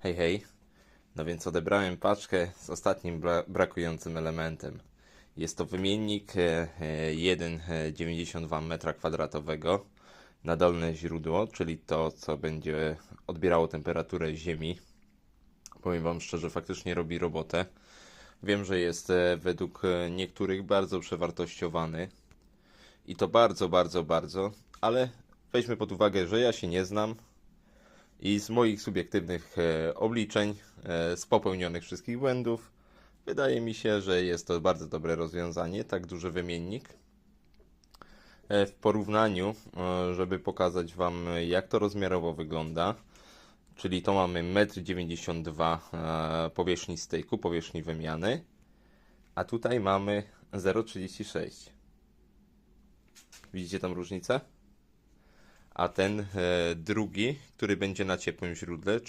Hej, hej. No więc odebrałem paczkę z ostatnim bra- brakującym elementem. Jest to wymiennik e, e, 1,92 m2 na dolne źródło, czyli to, co będzie odbierało temperaturę Ziemi. Powiem Wam szczerze, faktycznie robi robotę. Wiem, że jest e, według e, niektórych bardzo przewartościowany. I to bardzo, bardzo, bardzo. Ale weźmy pod uwagę, że ja się nie znam. I z moich subiektywnych e, obliczeń, e, z popełnionych wszystkich błędów, wydaje mi się, że jest to bardzo dobre rozwiązanie, tak duży wymiennik. E, w porównaniu, żeby pokazać Wam, jak to rozmiarowo wygląda, czyli to mamy 1,92 m powierzchni styku, powierzchni wymiany, a tutaj mamy 0,36 Widzicie tam różnicę? A ten e, drugi, który będzie na ciepłym źródle, czyli